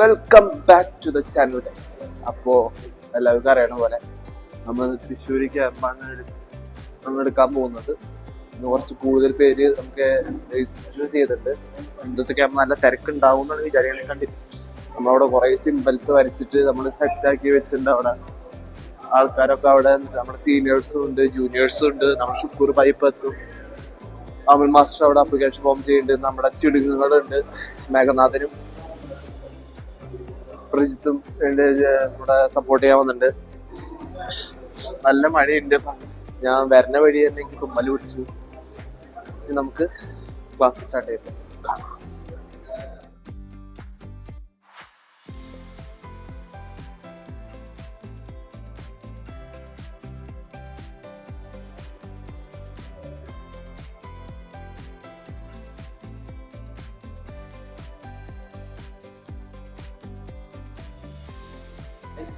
Welcome back to the channel guys അപ്പോൾ എല്ലാവർക്കും അറിയണ പോലെ നമ്മൾ തൃശ്ശൂരിക്ക് മണ്ണ് നമ്മൾ എടുക്കാൻ പോകുന്നത്. ഇന്ന് കുറച്ച് കൂടുതൽ പേര് നമുക്ക് രജിസ്ട്രേഷൻ ചെയ്തിട്ടുണ്ട്. എന്തൊക്കെ ക്യാമ്പ് നല്ല തിരക്കുണ്ടാവും എന്നാണ് വിചാരിക്കണേ കണ്ടിട്ട്. നമ്മളവിടെ കുറേ സിമ്പിൾസ് വരച്ചിട്ട് നമ്മൾ സെറ്റ് ആക്കി വെച്ചിട്ടുണ്ട് അവിടെ. ആൾക്കാരൊക്കെ അവിടെ നമ്മുടെ സീനിയേഴ്സും ഉണ്ട് ജൂനിയേഴ്സും ഉണ്ട്. നമ്മുടെ ഷുക്കൂർ പൈപ്പ് എത്തും അമൽ മാസ്റ്റർ അവിടെ അപ്ലിക്കേഷൻ ഫോം ചെയ്യുന്നുണ്ട്. നമ്മുടെ ചിടുങ്ങുകളുണ്ട്. മേഘനാഥനും പ്രജിത്തും ഇവിടെ സപ്പോർട്ട് ചെയ്യാൻ വന്നിട്ടുണ്ട്. നല്ല മഴയുണ്ട് ഞാൻ വരുന്ന വഴി തന്നെ എനിക്ക് തുമ്മൽ പിടിച്ചു. നമുക്ക് ക്ലാസ് സ്റ്റാർട്ട് ചെയ്യട്ടെ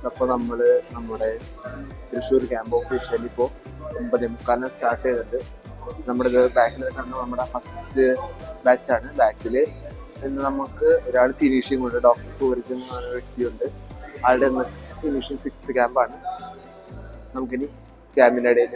അപ്പോൾ നമ്മൾ നമ്മുടെ തൃശ്ശൂർ ക്യാമ്പ് ഓഫീഷ്യലി ഇപ്പോൾ ഒമ്പതേ മുക്കാലിന് സ്റ്റാർട്ട് ചെയ്തിട്ടുണ്ട്. നമ്മുടെ ഇത് ബാക്കിൽ കണ്ട നമ്മുടെ ഫസ്റ്റ് ബാച്ചാണ് ബാക്കിൽ ഇന്ന് നമുക്ക് ഒരാൾ ഫിനിഷിംഗ് ഉണ്ട് ഡോക്ടർ സൂരജ് എന്ന് പറഞ്ഞ വ്യക്തിയുണ്ട്. ആളുടെ ഇന്ന് ഫിനിഷിംഗ് സിക്സ്ത് ക്യാമ്പാണ് നമുക്കിനി ക്യാമ്പിന്റെ ഇടയിൽ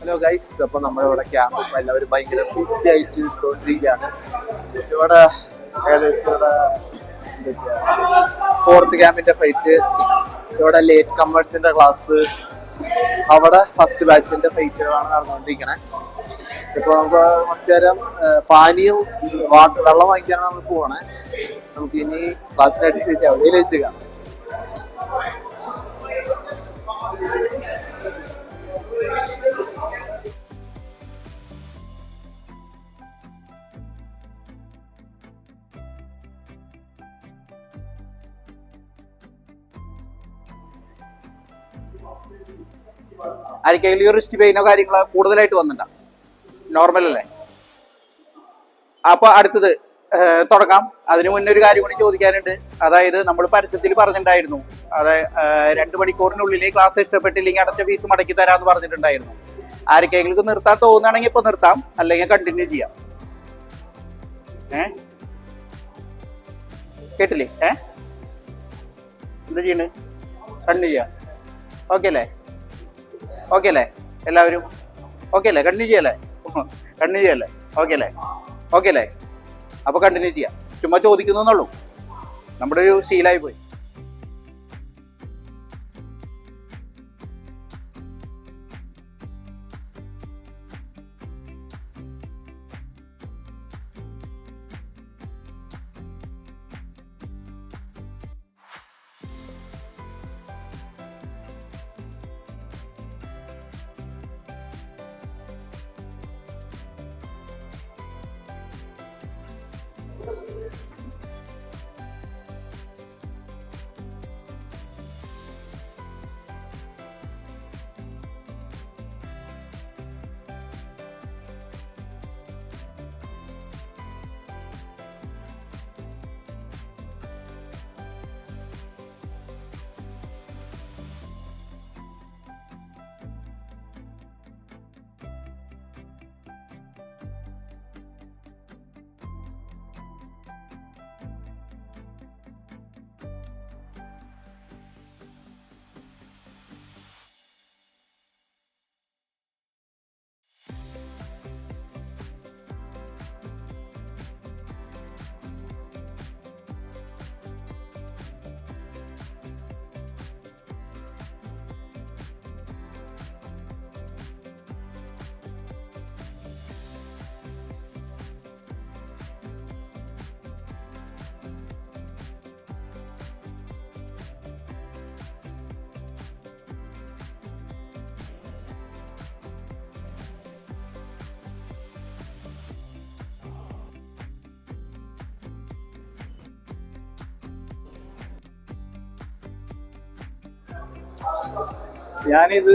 ഹലോ ഗൈസ് അപ്പൊ നമ്മളിവിടെ ക്യാമ്പ് എല്ലാവരും ഭയങ്കര ബിസി ആയിട്ട് തോന്നിയിരിക്കുകയാണ് ഇവിടെ ഏകദേശം ഇവിടെ ഫോർത്ത് ക്യാമ്പിന്റെ ഫൈറ്റ് ഇവിടെ ലേറ്റ് കമേഴ്സിന്റെ ക്ലാസ് അവിടെ ഫസ്റ്റ് ബാച്ചിന്റെ ഫൈറ്റുകളാണ് നടന്നുകൊണ്ടിരിക്കണേ. ഇപ്പൊ നമുക്ക് കുറച്ച് നേരം പാനീയം വാട്ടർ വെള്ളം വാങ്ങിക്കാനാണ് നമ്മൾ പോകണേ നമുക്ക് ഇനി ക്ലാസ്സിനായിട്ട് തിരിച്ച് എവിടെയും വെച്ചുക ആർക്കെങ്കിലും റിസ്റ്റ് പെയിനോ കാര്യങ്ങളോ കൂടുതലായിട്ട് വന്നിട്ടുണ്ടോ നോർമൽ അല്ലേ? അപ്പൊ അടുത്തത് തുടങ്ങാം. അതിനു മുന്നേ ഒരു കാര്യം കൂടി ചോദിക്കാനുണ്ട്. അതായത് നമ്മൾ പരസ്യത്തിൽ പറഞ്ഞിട്ടുണ്ടായിരുന്നു. അതായത് രണ്ട് മണിക്കൂറിനുള്ളിൽ ക്ലാസ് ഇഷ്ടപ്പെട്ടില്ലെങ്കിൽ അടച്ച ഫീസ് മടക്കി തരാമെന്ന് പറഞ്ഞിട്ടുണ്ടായിരുന്നു. ആർക്കെങ്കിലും നിർത്താൻ തോന്നുകയാണെങ്കിൽ ഇപ്പൊ നിർത്താം. അല്ലെങ്കിൽ കണ്ടിന്യൂ ചെയ്യാം. ഏ കേട്ടില്ലേ? ഏ എന്താ ചെയ്യണ്? കണ്ടിന്യൂ ചെയ്യാം. ഓക്കെ അല്ലേ ഓക്കെ അല്ലേ എല്ലാവരും? ഓക്കെ അല്ലേ കണ്ടിന്യൂ ചെയ്യല്ലേ? കണ്ടിന്യൂ ചെയ്യല്ലേ? ഓക്കെ അല്ലേ ഓക്കെ അല്ലേ അപ്പൊ കണ്ടിന്യൂ ചെയ്യാം. ചുമ്മാ ചോദിക്കുന്നുള്ളൂ നമ്മുടെ ഒരു ശീലമായി പോയി. ഞാനിത്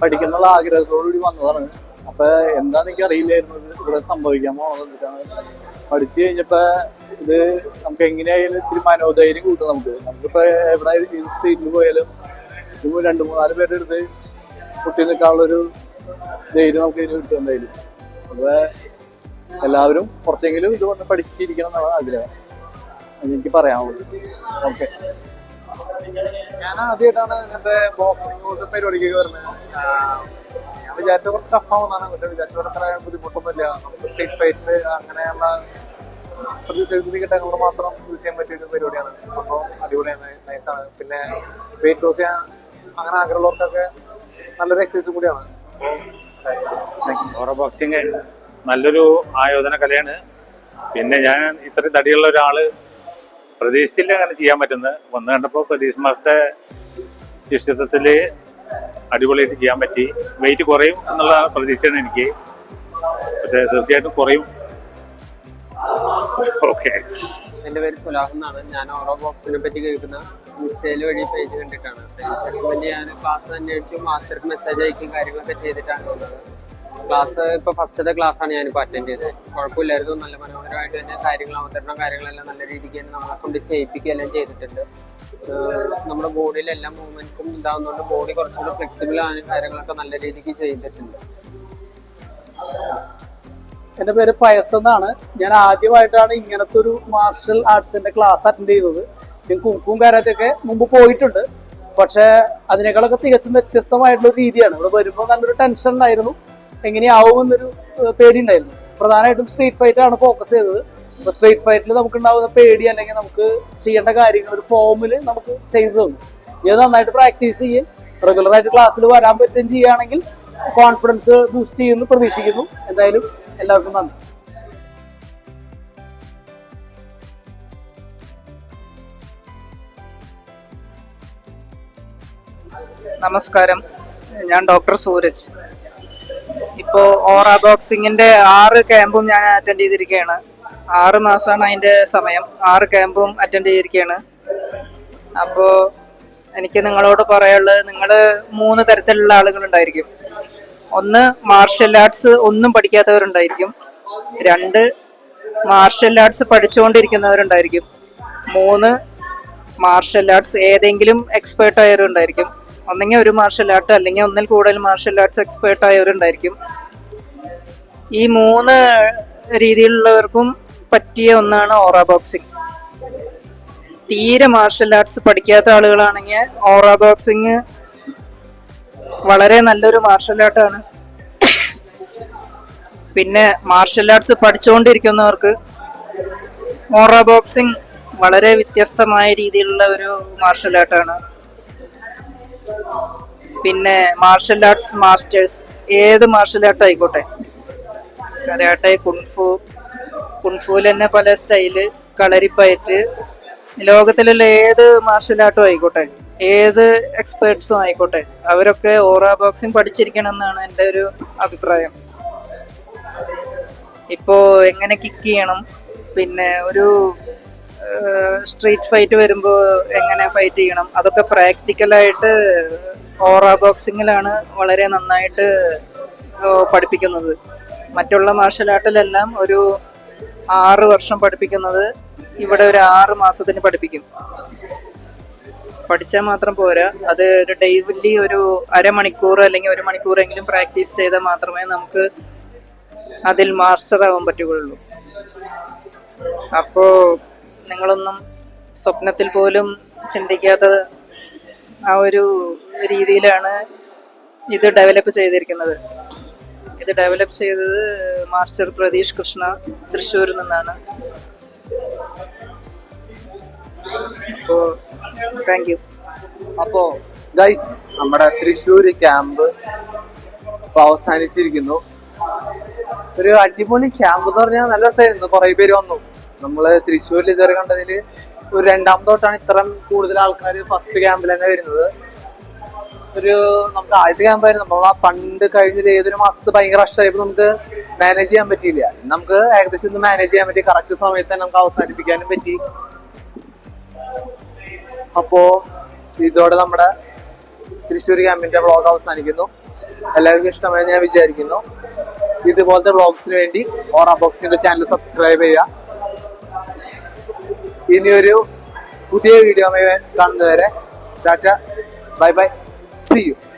പഠിക്കുന്നുള്ള ആഗ്രഹത്തോടുകൂടി വന്നതാണ്. അപ്പൊ എന്താന്ന് എനിക്ക് അറിയില്ലായിരുന്നു ഇവിടെ സംഭവിക്കാൻ പോണത് എന്തിട്ടാണ് പഠിച്ചു കഴിഞ്ഞപ്പോ ഇത് നമുക്ക് എങ്ങനെയായാലും ഇത്തിരി മനോധൈര്യം കൂട്ടും നമുക്ക്. നമുക്കിപ്പോ എവിടെ ഏത് സ്ട്രീറ്റിൽ പോയാലും ഇപ്പൊ രണ്ട് മൂന്നാൽ പേരുടെ അടുത്ത് കുട്ടി നിൽക്കാനുള്ളൊരു ധൈര്യം നമുക്ക് ഇതിന് കിട്ടും എന്തായാലും. അപ്പൊ എല്ലാവരും കുറച്ചെങ്കിലും ഇത് വന്ന് പഠിച്ചിരിക്കണം എന്നാണ് ആഗ്രഹം. എനിക്ക് പറയാനുള്ളത്. ഓക്കെ. ഞാൻ ആദ്യമായിട്ടാണ് ഇങ്ങനത്തെ ബോക്സിംഗ് പോലത്തെ പരിപാടിക്ക് വരുന്നത്. ഞാൻ വിചാരിച്ച കുറച്ച് ടഫാവുന്നതാണ് പക്ഷെ വിചാരിച്ച അത്ര ബുദ്ധിമുട്ടൊന്നുമില്ല. നമുക്ക് സ്ട്രീറ്റ് ഫൈറ്റിൽ അങ്ങനെയുള്ള പ്രതിസന്ധി ഘട്ടങ്ങൾ മാത്രം യൂസ് ചെയ്യാൻ പറ്റിയ ഒരു പരിപാടിയാണ്. അപ്പോൾ അടിപൊളിയാണ് നൈസാണ് പിന്നെ വെയിറ്റ് ലോസ് ചെയ്യാൻ അങ്ങനെ ആഗ്രഹമുള്ളവർക്കൊക്കെ നല്ലൊരു എക്സസൈസ് കൂടിയാണ്. ഓറോ ബോക്സിങ് നല്ലൊരു ആയോധന കലയാണ്. പിന്നെ ഞാൻ ഇത്രയും തടിയുള്ള ഒരാൾ പ്രതീക്ഷിച്ചില്ല അങ്ങനെ ചെയ്യാൻ പറ്റുന്നത്. വന്നു കണ്ടപ്പോൾ പ്രതീക്ഷ മാസ്റ്റർ ശിഷ്യത്വത്തിൽ അടിപൊളിയായിട്ട് ചെയ്യാൻ പറ്റി. വെയിറ്റ് കുറയും എന്നുള്ള പ്രതീക്ഷയാണ് എനിക്ക്. പക്ഷെ തീർച്ചയായിട്ടും കുറയും. ഓക്കെ എന്റെ പേര് സുലാഹ് എന്നാണ്. ഞാൻ ഓറോ ബോക്സിനെ പറ്റി കേൾക്കുന്ന ഇൻസ്റ്റയിൽ വഴി പേജ് കണ്ടിട്ടാണ്. ഞാൻ ക്ലാസ് അന്വേഷിച്ചു മാസ്റ്റർക്ക് മെസ്സേജ് അയക്കും കാര്യങ്ങളൊക്കെ ചെയ്തിട്ടാണ് വന്നത്. ക്ലാസ് ഇപ്പൊ ഫസ്റ്റത്തെ ക്ലാസ് ആണ് ഞാനിപ്പോ അറ്റൻഡ് ചെയ്തത്. കുഴപ്പമില്ലായിരുന്നു. നല്ല മനോഹരമായിട്ട് തന്നെ കാര്യങ്ങൾ അവതരണം കാര്യങ്ങളെല്ലാം നല്ല രീതിക്ക് തന്നെ നമ്മളെ കൊണ്ട് ചെയ്യിപ്പിക്കുകയെല്ലാം ചെയ്തിട്ടുണ്ട്. നമ്മുടെ ബോഡിയിലെല്ലാം മൂവ്മെന്റ്സും ഇതാവുന്നതുകൊണ്ട് ബോഡി കുറച്ചുകൂടി ഫ്ലെക്സിബിൾ ആകാനും കാര്യങ്ങളൊക്കെ നല്ല രീതിക്ക് ചെയ്തിട്ടുണ്ട്. എന്റെ പേര് പയസ് എന്നാണ്. ഞാൻ ആദ്യമായിട്ടാണ് ഇങ്ങനത്തെ ഒരു മാർഷൽ ആർട്സിന്റെ ക്ലാസ് അറ്റൻഡ് ചെയ്തത്. ഞാൻ കുംഫും കാര്യത്തൊക്കെ മുമ്പ് പോയിട്ടുണ്ട്. പക്ഷെ അതിനേക്കാളൊക്കെ തികച്ചും വ്യത്യസ്തമായിട്ടുള്ള രീതിയാണ്. ഇവിടെ വരുമ്പോൾ നല്ലൊരു ടെൻഷൻ ഉണ്ടായിരുന്നു. എങ്ങനെയാവുമെന്നൊരു എന്നൊരു പേടി ഉണ്ടായിരുന്നു പ്രധാനമായിട്ടും സ്ട്രീറ്റ് ഫൈറ്റ് ആണ് ഫോക്കസ് ചെയ്തത്. അപ്പൊ സ്ട്രീറ്റ് ഫൈറ്റിൽ നമുക്ക് ഉണ്ടാവുന്ന പേടി അല്ലെങ്കിൽ നമുക്ക് ചെയ്യേണ്ട കാര്യങ്ങൾ ഒരു ഫോമിൽ നമുക്ക് ചെയ്തു തന്നു. ഇത് നന്നായിട്ട് പ്രാക്ടീസ് ചെയ്യും. റെഗുലർ ആയിട്ട് ക്ലാസ്സിൽ വരാൻ പറ്റുകയും ചെയ്യുകയാണെങ്കിൽ കോൺഫിഡൻസ് ബൂസ്റ്റ് ചെയ്യുമെന്ന് പ്രതീക്ഷിക്കുന്നു. എന്തായാലും എല്ലാവർക്കും നന്ദി. നമസ്കാരം. ഞാൻ ഡോക്ടർ സൂരജ്. ഇപ്പോൾ ഓറ ബോക്സിങ്ങിന്റെ ആറ് ക്യാമ്പും ഞാൻ അറ്റൻഡ് ചെയ്തിരിക്കുകയാണ് ആറ് മാസമാണ് അതിന്റെ സമയം. ആറ് ക്യാമ്പും അറ്റൻഡ് ചെയ്തിരിക്കുകയാണ് അപ്പോൾ എനിക്ക് നിങ്ങളോട് പറയാനുള്ളത് നിങ്ങൾ മൂന്ന് തരത്തിലുള്ള ആളുകളുണ്ടായിരിക്കും. ഒന്ന് മാർഷൽ ആർട്സ് ഒന്നും പഠിക്കാത്തവരുണ്ടായിരിക്കും. രണ്ട് മാർഷൽ ആർട്സ് പഠിച്ചുകൊണ്ടിരിക്കുന്നവരുണ്ടായിരിക്കും. മൂന്ന് മാർഷൽ ആർട്സ് ഏതെങ്കിലും എക്സ്പേർട്ട് ആയവരുണ്ടായിരിക്കും. ഒന്നെങ്കിൽ ഒരു മാർഷൽ ആർട്ട് അല്ലെങ്കിൽ ഒന്നിൽ കൂടുതൽ മാർഷൽ ആർട്സ് എക്സ്പേർട്ട് ആയവരുണ്ടായിരിക്കും. ഈ മൂന്ന് രീതിയിലുള്ളവർക്കും പറ്റിയ ഒന്നാണ് ഓറ ബോക്സിംഗ്. തീരെ മാർഷൽ ആർട്സ് പഠിക്കാത്ത ആളുകളാണെങ്കിൽ ഓറ ബോക്സിങ് വളരെ നല്ലൊരു മാർഷൽ ആർട്ടാണ്. പിന്നെ മാർഷൽ ആർട്സ് പഠിച്ചുകൊണ്ടിരിക്കുന്നവർക്ക് ഓറ ബോക്സിങ് വളരെ വ്യത്യസ്തമായ രീതിയിലുള്ള ഒരു മാർഷൽ ആർട്ടാണ്. പിന്നെ മാർഷൽ ആർട്സ് മാസ്റ്റേഴ്സ് ഏത് മാർഷൽ ആർട്ട് ആയിക്കോട്ടെ കരാട്ടെ കുൺഫു. കുൺഫുവിൽ തന്നെ പല സ്റ്റൈൽ കളരിപ്പയറ്റ്. ലോകത്തിലുള്ള ഏത് മാർഷൽ ആർട്ടും ആയിക്കോട്ടെ ഏത് എക്സ്പേർട്സും ആയിക്കോട്ടെ അവരൊക്കെ ഓറ ബോക്സിംഗ് പഠിച്ചിരിക്കണം എന്നാണ് എന്റെ ഒരു അഭിപ്രായം. ഇപ്പോ എങ്ങനെ കിക്ക് ചെയ്യണം? പിന്നെ ഒരു സ്ട്രീറ്റ് ഫൈറ്റ് വരുമ്പോൾ എങ്ങനെ ഫൈറ്റ് ചെയ്യണം? അതൊക്കെ പ്രാക്ടിക്കലായിട്ട് ഓറ ബോക്സിങ്ങിലാണ് വളരെ നന്നായിട്ട് പഠിപ്പിക്കുന്നത്. മറ്റുള്ള മാർഷൽ ആർട്ടിലെല്ലാം ഒരു ആറ് വർഷം പഠിപ്പിക്കുന്നത് ഇവിടെ ഒരു ആറ് മാസത്തിന് പഠിപ്പിക്കും. പഠിച്ചാൽ മാത്രം പോരാ. അത് ഒരു ഡെയിലി ഒരു അരമണിക്കൂർ അല്ലെങ്കിൽ ഒരു മണിക്കൂറെങ്കിലും പ്രാക്ടീസ് ചെയ്താൽ മാത്രമേ നമുക്ക് അതിൽ മാസ്റ്റർ ആവാൻ പറ്റുകയുള്ളൂ. അപ്പോൾ നിങ്ങളൊന്നും സ്വപ്നത്തിൽ പോലും ചിന്തിക്കാത്ത ആ ഒരു രീതിയിലാണ് ഇത് ഡെവലപ്പ് ചെയ്തിരിക്കുന്നത്. ഇത് ഡെവലപ്പ് ചെയ്തത് മാസ്റ്റർ പ്രതീഷ് കൃഷ്ണ തൃശ്ശൂരിൽ നിന്നാണ്. അപ്പോൾ താങ്ക് യു അപ്പോ ഗൈസ് നമ്മുടെ തൃശ്ശൂർ ക്യാമ്പ് അവസാനിച്ചിരിക്കുന്നു. ഒരു അടിപൊളി ക്യാമ്പ് എന്ന് പറഞ്ഞാൽ നല്ല രസമായിരുന്നു കുറെ പേര് വന്നു. നമ്മൾ തൃശ്ശൂരിൽ ഇതുവരെ കണ്ടതിൽ ഒരു രണ്ടാമതോട്ടാണ് ഇത്രയും കൂടുതൽ ആൾക്കാർ ഫസ്റ്റ് ക്യാമ്പിൽ തന്നെ വരുന്നത്. ഒരു നമുക്ക് ആദ്യത്തെ ക്യാമ്പായിരുന്നു നമ്മൾ ആ പണ്ട് കഴിഞ്ഞൊരു ഏതൊരു മാസത്തെ ഭയങ്കര കഷ്ടമായപ്പോൾ നമുക്ക് മാനേജ് ചെയ്യാൻ പറ്റിയില്ല. നമുക്ക് ഏകദേശം ഇന്ന് മാനേജ് ചെയ്യാൻ പറ്റി. കറക്റ്റ് സമയത്ത് തന്നെ നമുക്ക് അവസാനിപ്പിക്കാനും പറ്റി. അപ്പോ ഇതോടെ നമ്മുടെ തൃശ്ശൂർ ക്യാമ്പിന്റെ വ്ളോഗ് അവസാനിക്കുന്നു. എല്ലാവർക്കും ഇഷ്ടമായി ഞാൻ വിചാരിക്കുന്നു. ഇതുപോലത്തെ വ്ളോഗ്സിന് വേണ്ടി ഓറ ബോക്സിന്റെ ചാനൽ സബ്സ്ക്രൈബ് ചെയ്യുക. ഇനിയൊരു പുതിയ വീഡിയോ കാണുന്നവരെ tata bye bye. See you.